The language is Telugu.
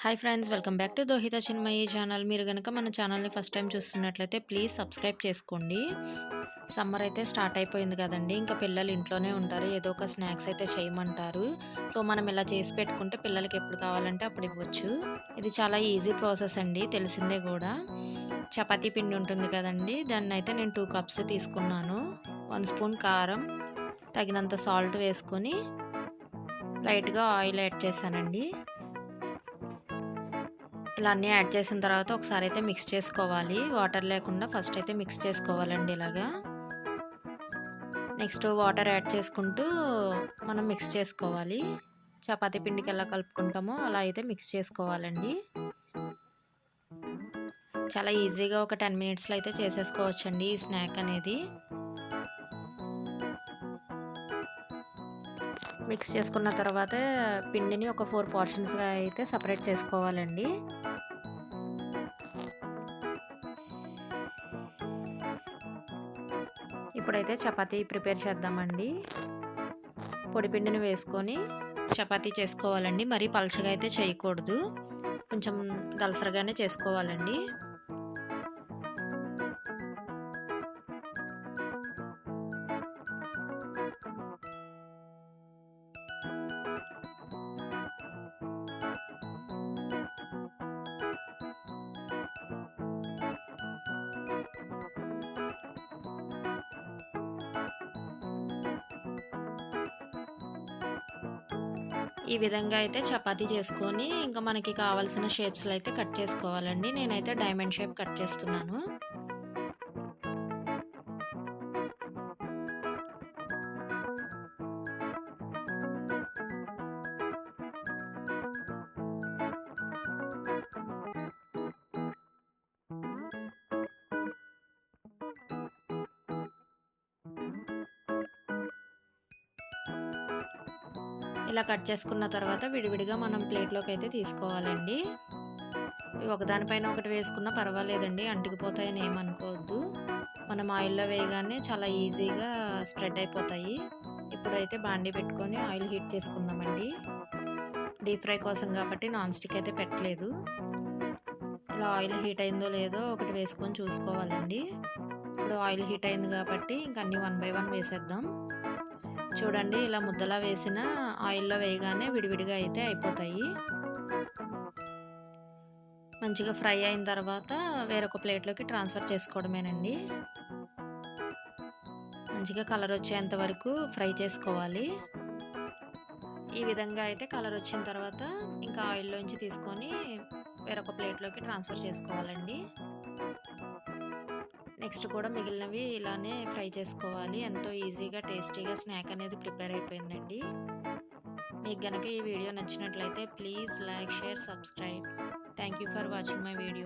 Hi friends welcome back to Dohitha ఈ ఛానల్ మీరు కనుక మన ఛానల్ని ఫస్ట్ టైం చూస్తున్నట్లయితే ప్లీజ్ సబ్స్క్రైబ్ చేసుకోండి. సమ్మర్ అయితే స్టార్ట్ అయిపోయింది కదండి. ఇంకా పిల్లలు ఇంట్లోనే ఉంటారు. ఏదో ఒక స్నాక్స్ అయితే చేయమంటారు. సో మనం ఇలా చేసి పెట్టుకుంటే పిల్లలకి ఎప్పుడు కావాలంటే అప్పుడు ఇవ్వచ్చు. ఇది చాలా ఈజీ ప్రాసెస్ అండి. తెలిసిందే కూడా. చపాతీ పిండి ఉంటుంది కదండి. దాన్ని అయితే నేను టూ కప్స్ తీసుకున్నాను. వన్ స్పూన్ కారం తగినంత సాల్ట్ వేసుకొని లైట్గా ఆయిల్ యాడ్ చేశానండి. ఇలా అన్నీ యాడ్ చేసిన తర్వాత ఒకసారి అయితే మిక్స్ చేసుకోవాలి. వాటర్ లేకుండా ఫస్ట్ అయితే మిక్స్ చేసుకోవాలండి ఇలాగా. నెక్స్ట్ వాటర్ యాడ్ చేసుకుంటూ మనం మిక్స్ చేసుకోవాలి. చపాతీ పిండికి ఎలా కలుపుకుంటామో అలా అయితే మిక్స్ చేసుకోవాలండి. చాలా ఈజీగా ఒక టెన్ మినిట్స్లో అయితే చేసేసుకోవచ్చండి ఈ స్నాక్ అనేది. మిక్స్ చేసుకున్న తర్వాత పిండిని ఒక ఫోర్ పోర్షన్స్గా అయితే సపరేట్ చేసుకోవాలండి. ఇప్పుడైతే చపాతీ ప్రిపేర్ చేద్దామండి. పొడి పిండిని వేసుకొని చపాతీ చేసుకోవాలండి. మరీ పలచగా అయితే చేయకూడదు. కొంచెం దలసరగానే చేసుకోవాలండి. ఈ విధంగా అయితే చపాతీ చేసుకొని ఇంకా మనకి కావాల్సిన షేప్స్లో అయితే కట్ చేసుకోవాలండి. నేనైతే డైమండ్ షేప్ కట్ చేస్తున్నాను. ఇలా కట్ చేసుకున్న తర్వాత విడివిడిగా మనం ప్లేట్లోకి అయితే తీసుకోవాలండి ఒకదానిపైన ఒకటి వేసుకున్నా పర్వాలేదండి అంటుకుపోతాయని ఏమనుకోవద్దు. మనం ఆయిల్లో వేయగానే చాలా ఈజీగా స్ప్రెడ్ అయిపోతాయి. ఇప్పుడైతే బాండీ పెట్టుకొని ఆయిల్ హీట్ చేసుకుందామండి. డీప్ ఫ్రై కోసం కాబట్టి నాన్ స్టిక్ అయితే పెట్టలేదు. ఇలా ఆయిల్ హీట్ అయిందో లేదో ఒకటి వేసుకొని చూసుకోవాలండి. ఇప్పుడు ఆయిల్ హీట్ అయింది కాబట్టి ఇంక అన్నీ వన్ బై వన్ వేసేద్దాం. చూడండి ఇలా ముద్దలా వేసిన ఆయిల్లో వేయగానే విడివిడిగా అయితే అయిపోతాయి. మంచిగా ఫ్రై అయిన తర్వాత వేరొక ప్లేట్లోకి ట్రాన్స్ఫర్ చేసుకోవడమేనండి. మంచిగా కలర్ వచ్చేంత వరకు ఫ్రై చేసుకోవాలి. ఈ విధంగా అయితే కలర్ వచ్చిన తర్వాత ఇంకా ఆయిల్లోంచి తీసుకొని వేరొక ప్లేట్లోకి ట్రాన్స్ఫర్ చేసుకోవాలండి. నెక్స్ట్ కూడా మిగిలినవి ఇలానే ఫ్రై చేసుకోవాలి. ఎంతో ఈజీగా టేస్టీగా స్నాక్ అనేది ప్రిపేర్ అయిపోయిందండి. మీకు కనుక ఈ వీడియో నచ్చినట్లయితే please like share subscribe. Thank you for watching my video.